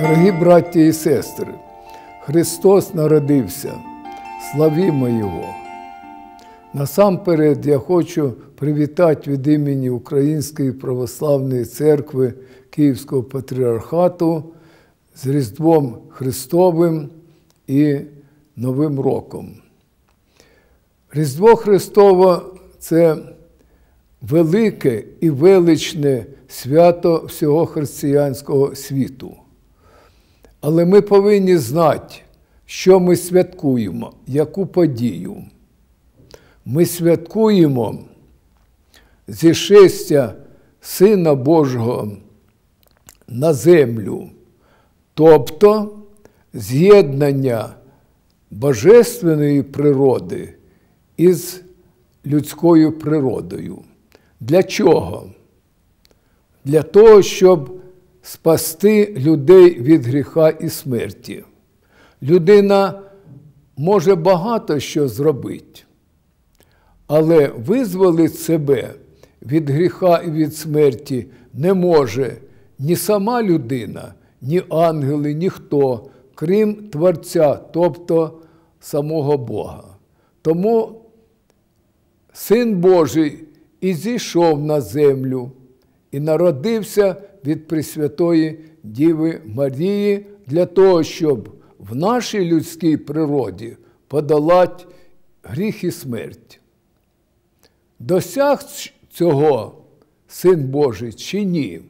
Дорогі браті і сестри, Христос народився, славімо Його! Насамперед я хочу привітати від імені Української православної церкви Київського патріархату з Різдвом Христовим і Новим Роком. Різдво Христово це велике і величне свято всього християнського світу. Але ми повинні знати, що ми святкуємо, яку подію. Ми святкуємо зішестя Сина Божого на землю, тобто з'єднання божественної природи із людською природою. Для чого? Для того, щоб спасти людей від гріха і смерті. Людина може багато що зробити, але визволити себе від гріха і від смерті не може ні сама людина, ні ангели, ніхто, крім Творця, тобто самого Бога. Тому Син Божий і зійшов на землю і народився від Пресвятої Діви Марії для того, щоб в нашій людській природі подолати гріх і смерть. Досяг цього Син Божий чи ні?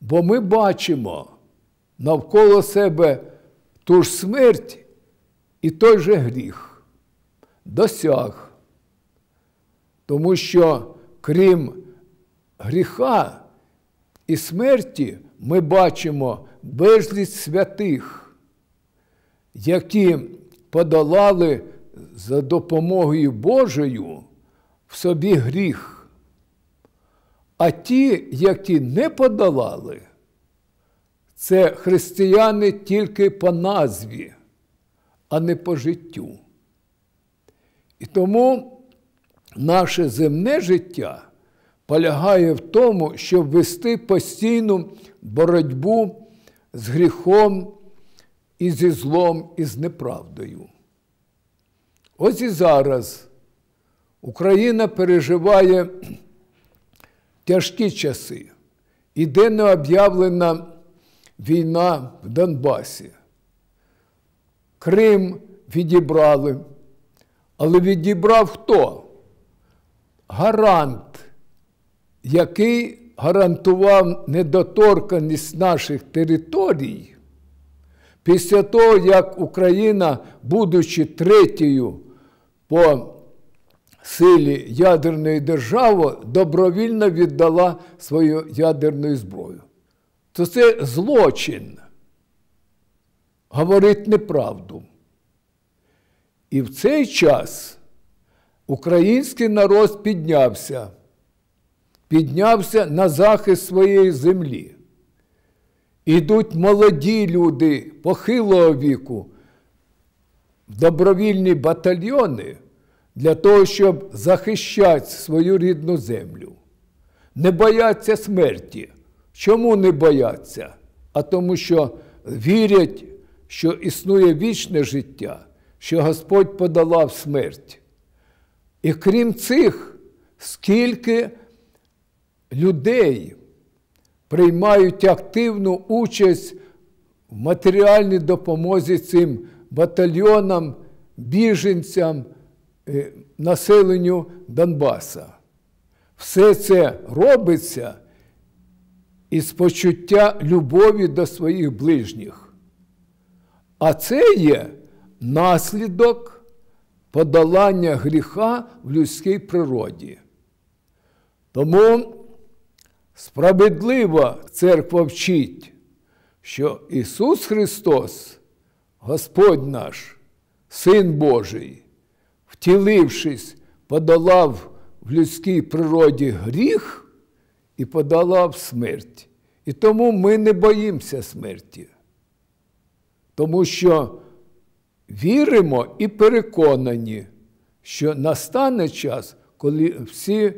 Бо ми бачимо навколо себе ту ж смерть і той же гріх. Досяг. Тому що крім гріха і смерті ми бачимо безліч святих, які подолали за допомогою Божою в собі гріх. А ті, які не подолали, це християни тільки по назві, а не по життю. І тому наше земне життя полягає в тому, щоб вести постійну боротьбу з гріхом і зі злом і з неправдою. Ось і зараз Україна переживає тяжкі часи. Іде необ'явлена війна в Донбасі. Крим відібрали, але відібрав хто? Гарант який гарантував недоторканість наших територій, після того, як Україна, будучи третьою по силі ядерної держави, добровільно віддала свою ядерну зброю. То це злочин. Говорить неправду. І в цей час український народ піднявся піднявся на захист своєї землі. Ідуть молоді люди похилого віку в добровільні батальйони для того, щоб захищати свою рідну землю. Не бояться смерті. Чому не бояться? А тому, що вірять, що існує вічне життя, що Господь подолав смерть. І крім цих, скільки людей приймають активну участь в матеріальній допомозі цим батальйонам, біженцям, е, населенню Донбаса. Все це робиться із почуття любові до своїх ближніх. А це є наслідок подолання гріха в людській природі. Тому Справедливо церква вчить, що Ісус Христос, Господь наш, Син Божий, втілившись, подолав в людській природі гріх і подолав смерть. І тому ми не боїмося смерті. Тому що віримо і переконані, що настане час, коли всі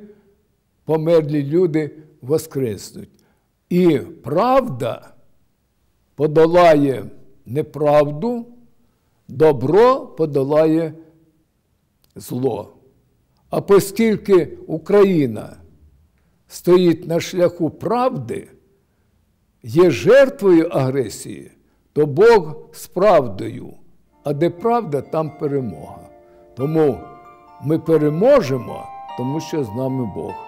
померлі люди воскреснуть. І правда подолає неправду, добро подолає зло. А оскільки Україна стоїть на шляху правди, є жертвою агресії, то Бог з правдою, а де правда, там перемога. Тому ми переможемо, тому що з нами Бог.